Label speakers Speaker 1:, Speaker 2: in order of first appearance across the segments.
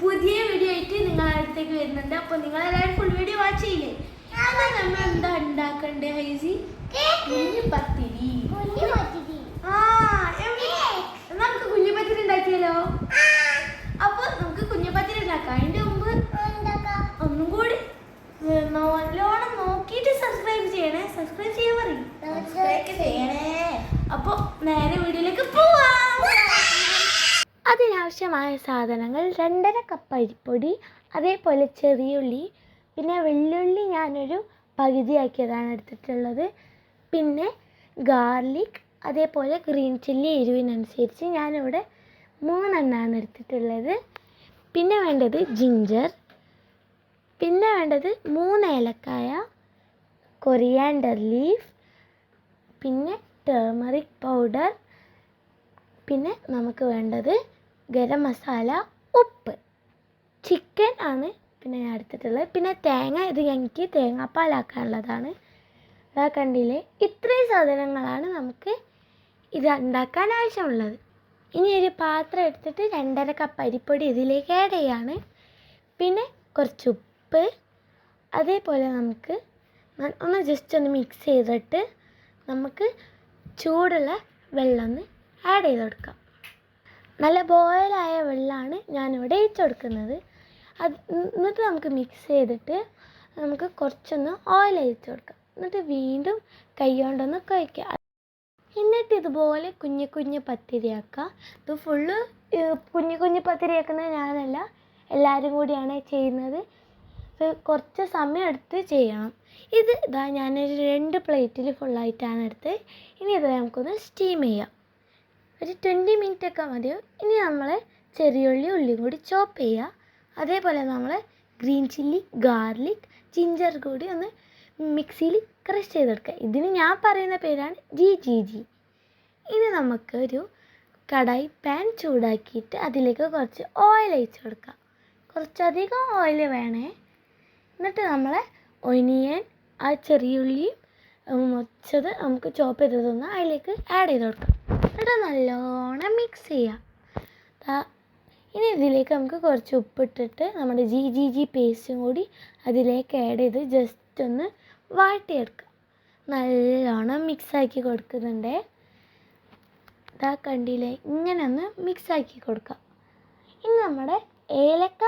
Speaker 1: പുതിയ വീഡിയോ ആയിട്ട് നിങ്ങളുടെ അടുത്തേക്ക് വരുന്നുണ്ട്. അപ്പോൾ നിങ്ങളെല്ലാവരും ഫുൾ വീഡിയോ വാച്ച് ചെയ്യില്ലേ അപ്പോൾ നമ്മൾ എന്താ ഉണ്ടാക്കണ്ടേ ഹൈസി? കുഞ്ഞിപ്പത്തിരി ആ എവിടെ? എന്നാ നമുക്ക് കുഞ്ഞിപ്പത്തിരി ഉണ്ടാക്കിയാലോ അപ്പോൾ നമുക്ക് കുഞ്ഞിപ്പത്തിരി ഉണ്ടാക്കാം അതിന്റെ മുമ്പ് ഒന്നും കൂടി ഏ, നല്ലോണം നോക്കിയിട്ട് സബ്സ്ക്രൈബ് ചെയ്യണേ സബ്സ്ക്രൈബ് ചെയ്യാൻ പറയും ചെയ്യണേ അപ്പോൾ നേരെ വീഡിയോയിലേക്ക് പോവാം അതിനാവശ്യമായ സാധനങ്ങൾ രണ്ടര കപ്പ് അരിപ്പൊടി അതേപോലെ ചെറിയുള്ളി പിന്നെ വെള്ളുള്ളി ഞാനൊരു പകുതിയാക്കിയതാണ് എടുത്തിട്ടുള്ളത്. പിന്നെ ഗാർലിക് അതേപോലെ ഗ്രീൻ ചില്ലി എരിവിനനുസരിച്ച് ഞാനിവിടെ മൂന്നെണ്ണമാണ് എടുത്തിട്ടുള്ളത്. പിന്നെ വേണ്ടത് ജിഞ്ചർ പിന്നെ വേണ്ടത് മൂന്ന് ഏലക്കായ കൊറിയാൻഡർ ലീഫ് പിന്നെ ടേമറിക് പൗഡർ പിന്നെ നമുക്ക് വേണ്ടത് ഗരം മസാല ഉപ്പ്. ചിക്കൻ ആണ് പിന്നെ ഞാൻ എടുത്തിട്ടുള്ളത്. പിന്നെ തേങ്ങ ഇത് എനിക്ക് തേങ്ങാപ്പാലാക്കാനുള്ളതാണ്. അതാ കണ്ടില്ലേ? ഇത്രയും സാധനങ്ങളാണ് നമുക്ക് ഇത് ഉണ്ടാക്കാൻ ആവശ്യമുള്ളത്. ഇനി ഒരു പാത്രം എടുത്തിട്ട് രണ്ടര കപ്പ് അരിപ്പൊടി ഇതിലേക്ക് ആഡ് ചെയ്യാണ്. പിന്നെ കുറച്ച് ഉപ്പ്. അതേപോലെ നമുക്ക് ഒന്ന് ജസ്റ്റ് ഒന്ന് മിക്സ് ചെയ്തിട്ട് നമുക്ക് ചൂടുള്ള വെള്ളം ഒന്ന് ആഡ് ചെയ്ത് കൊടുക്കാം. നല്ല ബോയിലായ വെള്ളമാണ് ഞാനിവിടെ ഒഴിച്ച് കൊടുക്കുന്നത് അത് എന്നിട്ട് നമുക്ക് മിക്സ് ചെയ്തിട്ട് നമുക്ക് കുറച്ചൊന്ന് ഓയിൽ ഒഴിച്ച് കൊടുക്കാം. എന്നിട്ട് വീണ്ടും കൈ കൊണ്ടൊന്ന് കുഴയ്ക്കുക എന്നിട്ട് ഇതുപോലെ കുഞ്ഞു കുഞ്ഞു പത്തിരിയാക്കുക ഇത് ഫുള്ള് കുഞ്ഞു കുഞ്ഞു പത്തിരിയാക്കുന്നത് ഞാനല്ല എല്ലാവരും കൂടിയാണ് ചെയ്യുന്നത്. കുറച്ച് സമയം എടുത്ത് ചെയ്യണം. ഇത് ഇതാ ഞാനൊരു രണ്ട് പ്ലേറ്റിൽ ഫുള്ളായിട്ടാണ് എടുത്ത് ഇനി ഇത് നമുക്കൊന്ന് സ്റ്റീം ചെയ്യാം. ഒരു ട്വന്റി മിനിറ്റ് ഒക്കെ മതിയോ ഇനി നമ്മൾ ചെറിയുള്ളി ഉള്ളിയും കൂടി ചോപ്പ് ചെയ്യുക അതേപോലെ നമ്മൾ ഗ്രീൻ ചില്ലി ഗാർലിക് ജിഞ്ചർ കൂടി ഒന്ന് മിക്സിയിൽ ക്രഷ് ചെയ്തെടുക്കുക. ഇതിന് ഞാൻ പറയുന്ന പേരാണ് ജി ജി ജി ഇനി നമുക്കൊരു കടായി പാൻ ചൂടാക്കിയിട്ട് അതിലേക്ക് കുറച്ച് ഓയിൽ ഒഴിച്ച് കൊടുക്കുക കുറച്ചധികം ഓയിൽ വേണേ. എന്നിട്ട് നമ്മൾ ഒനിയൻ ആ ചെറിയുള്ളിയും ഉം, മുറിച്ചത് നമുക്ക് ചോപ്പ് ചെയ്തതൊന്ന് അതിലേക്ക് ആഡ് ചെയ്ത് കൊടുക്കാം. എന്നിട്ട് നല്ലോണം മിക്സ് ചെയ്യുക ഇനി ഇതിലേക്ക് നമുക്ക് കുറച്ച് ഉപ്പിട്ടിട്ട് നമ്മുടെ ജി ജി ജി പേസ്റ്റും കൂടി അതിലേക്ക് ആഡ് ചെയ്ത് ജസ്റ്റ് ഒന്ന് വാട്ടിയെടുക്കുക നല്ലോണം മിക്സാക്കി കൊടുക്കുന്നുണ്ടേ. ഇതാ കണ്ടില്ലേ? ഇങ്ങനെ ഒന്ന് മിക്സാക്കി കൊടുക്കുക ഇനി നമ്മുടെ ഏലക്ക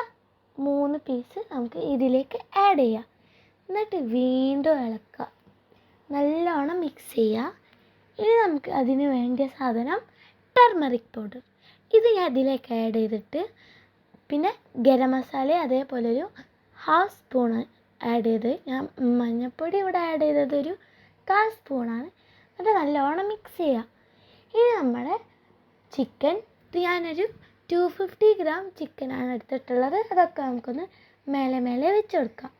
Speaker 1: മൂന്ന് പീസ് നമുക്ക് ഇതിലേക്ക് ആഡ് ചെയ്യാം. എന്നിട്ട് വീണ്ടും ഇളക്കുക നല്ലോണം മിക്സ് ചെയ്യുക ഇനി നമുക്ക് അതിന് വേണ്ട സാധനം ടർമറിക് പൗഡർ ഇത് ഞാൻ ഇതിലേക്ക് ആഡ് ചെയ്തിട്ട് പിന്നെ ഗരം മസാല അതേപോലെ ഒരു ഹാഫ് സ്പൂൺ ആഡ് ചെയ്ത് ഞാൻ മഞ്ഞൾപ്പൊടി ഇവിടെ ആഡ് ചെയ്തത് ഒരു കാൽ സ്പൂണാണ് അത് നല്ലോണം മിക്സ് ചെയ്യുക ഇനി നമ്മുടെ ചിക്കൻ ഞാനൊരു ടു ഫിഫ്റ്റി ഗ്രാം ചിക്കനാണ് എടുത്തിട്ടുള്ളത്. അതൊക്കെ നമുക്കൊന്ന് മേലെ മേലെ വെച്ച് കൊടുക്കാം.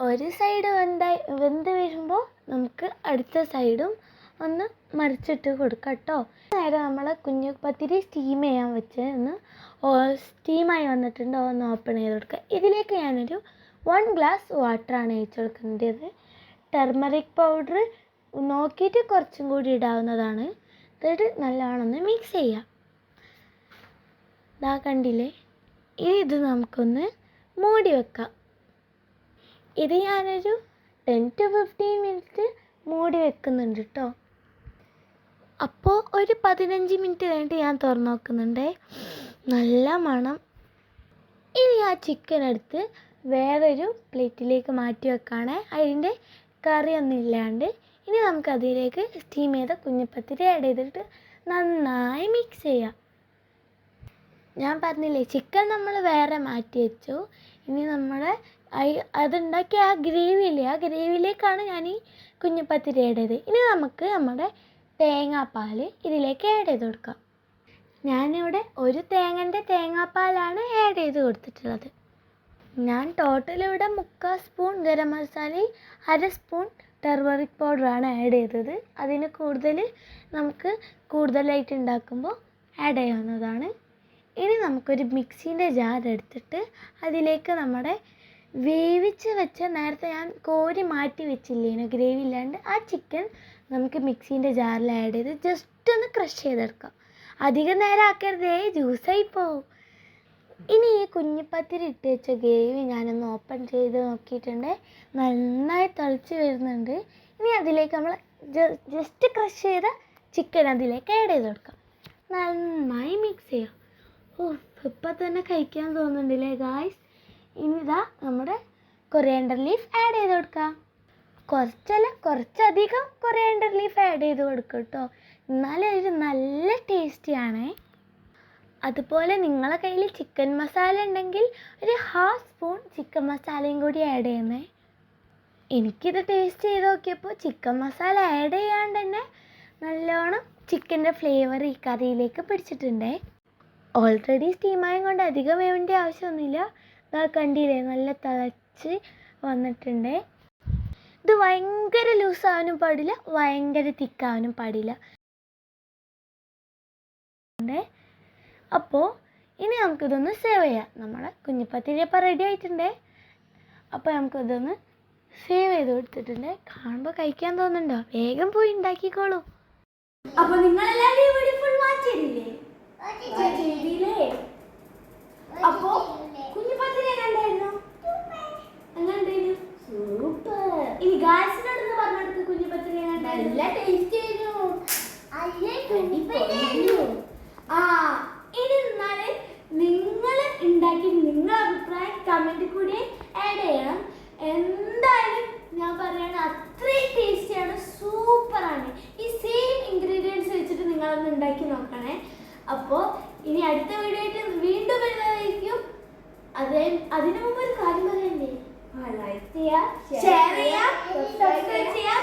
Speaker 1: ഒരു സൈഡ് വെന്തായി വെന്ത് വരുമ്പോൾ നമുക്ക് അടുത്ത സൈഡും ഒന്ന് മറിച്ചിട്ട് കൊടുക്കാം കേട്ടോ. നേരെ നമ്മൾ കുഞ്ഞു പത്തിരി സ്റ്റീം ചെയ്യാൻ വെച്ച് ഒന്ന് സ്റ്റീമായി വന്നിട്ടുണ്ട്. ഒന്ന് ഓപ്പൺ ചെയ്ത് കൊടുക്കുക ഇതിലേക്ക് ഞാനൊരു വൺ ഗ്ലാസ് വാട്ടറാണ് ഒഴിച്ച് കൊടുക്കേണ്ടത് ടെർമറിക് പൗഡർ നോക്കിയിട്ട് കുറച്ചും കൂടി ഇടാവുന്നതാണ്. എന്നിട്ട് നല്ലവണ്ണം മിക്സ് ചെയ്യാം. ഇതാ കണ്ടില്ലേ? ഇത് നമുക്കൊന്ന് മൂടി വെക്കാം. ഇത് ഞാനൊരു ടെൻ ടു ഫിഫ്റ്റീൻ മിനിറ്റ് മൂടി വെക്കുന്നുണ്ട് കേട്ടോ അപ്പോൾ ഒരു പതിനഞ്ച് മിനിറ്റ് കഴിഞ്ഞിട്ട് ഞാൻ തുറന്നു നോക്കുന്നുണ്ടേ. നല്ല മണം. ഇനി ആ ചിക്കൻ എടുത്ത് വേറൊരു പ്ലേറ്റിലേക്ക് മാറ്റി വെക്കുകയാണ് അതിന്റെ കറിയൊന്നും ഇല്ലാണ്ട്. ഇനി നമുക്ക് അതിലേക്ക് സ്റ്റീം ചെയ്ത കുഞ്ഞിപ്പത്തിരി ആഡ് ചെയ്തിട്ട് നന്നായി മിക്സ് ചെയ്യാം. ഞാൻ പറഞ്ഞില്ലേ ചിക്കൻ നമ്മൾ വേറെ മാറ്റി വെച്ചു. ഇനി നമ്മൾ അതുണ്ടാക്കിയ ആ ഗ്രേവി ഇല്ലേ ആ ഗ്രേവിയിലേക്കാണ് ഞാൻ ഈ കുഞ്ഞിപ്പത്തിരി ആഡ് ചെയ്തത്. ഇനി നമുക്ക് നമ്മുടെ തേങ്ങാപ്പാൽ ഇതിലേക്ക് ആഡ് ചെയ്ത് കൊടുക്കാം. ഞാനിവിടെ ഒരു തേങ്ങന്റെ തേങ്ങാപ്പാലാണ് ആഡ് ചെയ്ത് കൊടുത്തിട്ടുള്ളത്. ഞാൻ ടോട്ടൽ ഇവിടെ മുക്കാൽ സ്പൂൺ ഗരം മസാലയും അര സ്പൂൺ ടെർമറിക് പൗഡറാണ് ആഡ് ചെയ്തത്. അതിന് കൂടുതൽ നമുക്ക് കൂടുതലായിട്ട് ഉണ്ടാക്കുമ്പോൾ ആഡ് ചെയ്യാവുന്നതാണ്. ഇനി നമുക്കൊരു മിക്സീന്റെ ജാർ എടുത്തിട്ട് അതിലേക്ക് നമ്മുടെ വേവിച്ച് വെച്ച നേരത്തെ ഞാൻ കോരി മാറ്റി വെച്ചില്ലേനോ ഗ്രേവി ഇല്ലാണ്ട് ആ ചിക്കൻ നമുക്ക് മിക്സീന്റെ ജാറിൽ ആഡ് ചെയ്ത് ജസ്റ്റ് ഒന്ന് ക്രഷ് ചെയ്തെടുക്കാം. അധികം നേരം ആക്കരുതേ ജ്യൂസായി പോവും ഇനി ഈ കുഞ്ഞിപ്പത്തിരി ഇട്ട് വെച്ച ഗ്രേവി ഞാനൊന്ന് ഓപ്പൺ ചെയ്ത് നോക്കിയിട്ടുണ്ട്. നന്നായി തിളച്ച് വരുന്നുണ്ട്. ഇനി അതിലേക്ക് നമ്മൾ ജസ്റ്റ് ക്രഷ് ചെയ്ത ചിക്കൻ അതിലേക്ക് ആഡ് ചെയ്ത് കൊടുക്കാം നന്നായി മിക്സ് ചെയ്യാം. ഓ ഇപ്പം തന്നെ കഴിക്കാൻ തോന്നുന്നുണ്ടല്ലേ ഗായ്സ് ഇനി ഇതാ നമ്മുടെ കൊറിയാണ്ടർ ലീഫ് ആഡ് ചെയ്ത് കൊടുക്കാം. കുറച്ചല്ല കുറച്ചധികം കൊറിയാണ്ടർ ലീഫ് ആഡ് ചെയ്ത് കൊടുക്കും കേട്ടോ എന്നാലും ഒരു നല്ല ടേസ്റ്റിയാണേ അതുപോലെ നിങ്ങളെ കയ്യിൽ ചിക്കൻ മസാല ഉണ്ടെങ്കിൽ ഒരു ഹാഫ് സ്പൂൺ ചിക്കൻ മസാലയും കൂടി ആഡ് ചെയ്യണേ എനിക്കിത് ടേസ്റ്റ് ചെയ്ത് നോക്കിയപ്പോൾ ചിക്കൻ മസാല ആഡ് ചെയ്യാണ്ട് തന്നെ നല്ലോണം ചിക്കന്റെ ഫ്ലേവർ ഈ കറിയിലേക്ക് പിടിച്ചിട്ടുണ്ടേ. ഓൾറെഡി സ്റ്റീമായും കൊണ്ട് അധികം വേവേണ്ട ആവശ്യമൊന്നുമില്ല. ഇതാ കണ്ടില്ലേ നല്ല തിളച്ച് വന്നിട്ടുണ്ട്. ഇത് ഭയങ്കര ലൂസാവാനും പാടില്ല ഭയങ്കര തിക്കാവാനും പാടില്ല. അപ്പോൾ ഇനി നമുക്കിതൊന്ന് സേവ് ചെയ്യാം. നമ്മളെ കുഞ്ഞിപ്പത്തിരി അപ്പോൾ റെഡി ആയിട്ടുണ്ട്. അപ്പോൾ നമുക്കിതൊന്ന് സേവ് ചെയ്ത് കൊടുത്തിട്ടുണ്ട്. കാണുമ്പോൾ കഴിക്കാൻ തോന്നുന്നുണ്ടോ? വേഗം പോയി ഉണ്ടാക്കിക്കോളൂ. അപ്പോൾ നിങ്ങളെല്ലാവരും ഫുൾ വാച്ച് ചെയ്തില്ലേ ചെയ്തില്ലേ അപ്പോ കുഞ്ഞിപ്പത്തിരി അതിനു മുമ്പ് ഒരു കാര്യം പറയണ്ടേ? ലൈക്ക് ചെയ്യാം ഷെയർ ചെയ്യാം സബ്സ്ക്രൈബ് ചെയ്യാം